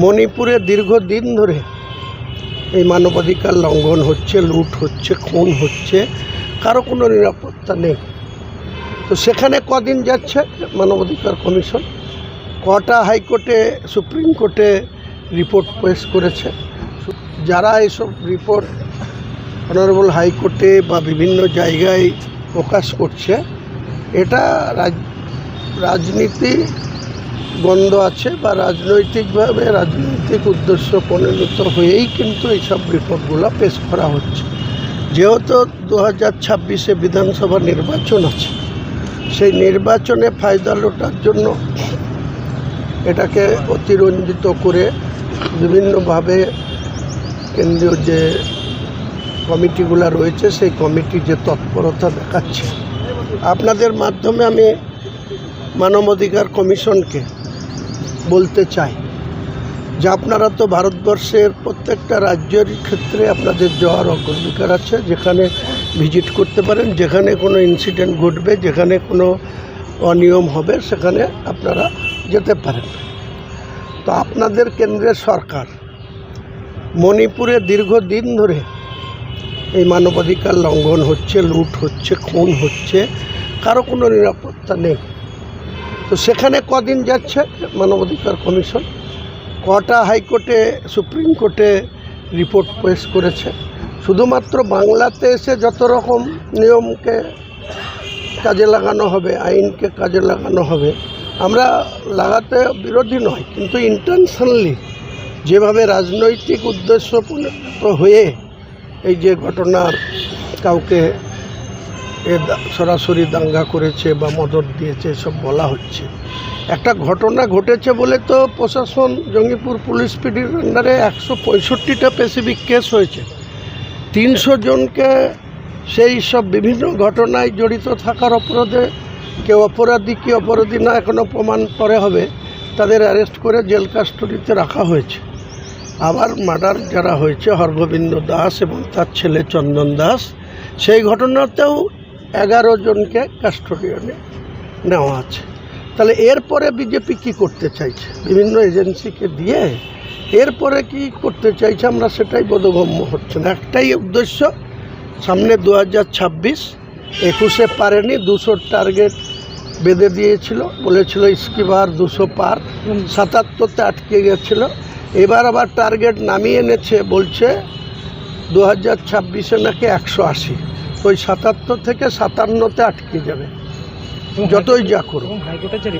মণিপুরে দীর্ঘদিন ধরে এই মানবাধিকার লঙ্ঘন হচ্ছে, লুট হচ্ছে, খুন হচ্ছে, কারও কোনো নিরাপত্তা নেই। তো সেখানে কদিন যাচ্ছে মানবাধিকার কমিশন? কটা হাইকোর্টে, সুপ্রিম কোর্টে রিপোর্ট পেশ করেছে? যারা এসব রিপোর্ট অনারেবল হাইকোর্টে বা বিভিন্ন জায়গায় প্রকাশ করছে, এটা রাজ, রাজনীতি গন্ধ আছে বা রাজনৈতিকভাবে রাজনৈতিক উদ্দেশ্য পরিণত হয়েই কিন্তু এইসব রিপোর্টগুলো পেশ করা হচ্ছে। যেহেতু দু হাজার ছাব্বিশে বিধানসভা নির্বাচন আছে, সেই নির্বাচনে ফায়দা লোটার জন্য এটাকে অতিরঞ্জিত করে বিভিন্নভাবে কেন্দ্রীয় যে কমিটিগুলো রয়েছে, সেই কমিটি যে তৎপরতা দেখাচ্ছে। আপনাদের মাধ্যমে আমি মানবাধিকার কমিশনকে বলতে চাই যে আপনারা তো ভারতবর্ষের প্রত্যেকটা রাজ্যের ক্ষেত্রে আপনাদের যাওয়ার অগ্রাধিকার আছে, যেখানে ভিজিট করতে পারেন, যেখানে কোনো ইনসিডেন্ট ঘটবে, যেখানে কোনো অনিয়ম হবে, সেখানে আপনারা যেতে পারেন। তো আপনাদের কেন্দ্রের সরকার মণিপুরে দীর্ঘদিন ধরে এই মানবাধিকার লঙ্ঘন হচ্ছে, লুট হচ্ছে, খুন হচ্ছে, কারও কোনো নিরাপত্তা নেই। তো সেখানে কদিন যাচ্ছে মানবাধিকার কমিশন? কটা হাইকোর্টে, সুপ্রিম কোর্টে রিপোর্ট পেশ করেছে? শুধুমাত্র বাংলাতে এসে যত রকম নিয়মকে কাজে লাগানো হবে, আইনকে কাজে লাগানো হবে, আমরা লাগাতে বিরোধী নয়, কিন্তু ইন্টেনশনালি যেভাবে রাজনৈতিক উদ্দেশ্য হয়ে এই যে ঘটনার কাউকে এ সরাসরি দাঙ্গা করেছে বা মদত দিয়েছে, সব বলা হচ্ছে। একটা ঘটনা ঘটেছে বলে তো প্রশাসন জঙ্গিপুর পুলিশ পিডির আন্ডারে একশো পঁয়ষট্টিটা স্পেসিফিক কেস হয়েছে। তিনশো জনকে সেই সব বিভিন্ন ঘটনায় জড়িত থাকার অপরাধে কেউ অপরাধী কি অপরাধী না এখনও প্রমাণ পরে হবে। তাদের অ্যারেস্ট করে জেল কাস্টডিতে রাখা হয়েছে। আবার মার্ডার যারা হয়েছে, হরগোবিন্দ দাস এবং তার ছেলে চন্দন দাস, সেই ঘটনাতেও এগারো জনকে কাস্টোডিয়ানে নেওয়া আছে। তাহলে এরপরে বিজেপি কি করতে চাইছে? বিভিন্ন এজেন্সিকে দিয়ে এরপরে কি করতে চাইছে আমরা সেটাই বোধগম্য হচ্ছে না। একটাই উদ্দেশ্য সামনে দু হাজার ছাব্বিশ একুশে পারেনি দুশোর টার্গেট বেঁধে দিয়েছিল বলেছিল ইস্কিবার দুশো পার সাতাত্তরতে আটকে গেছিল। এবার আবার টার্গেট নামিয়ে এনেছে বলছে দু হাজার ছাব্বিশে নাকি একশো আশি। ওই সাতাত্তর থেকে সাতান্নতে আটকে যাবে। যতই যা করো এবং হাইকোর্টের যে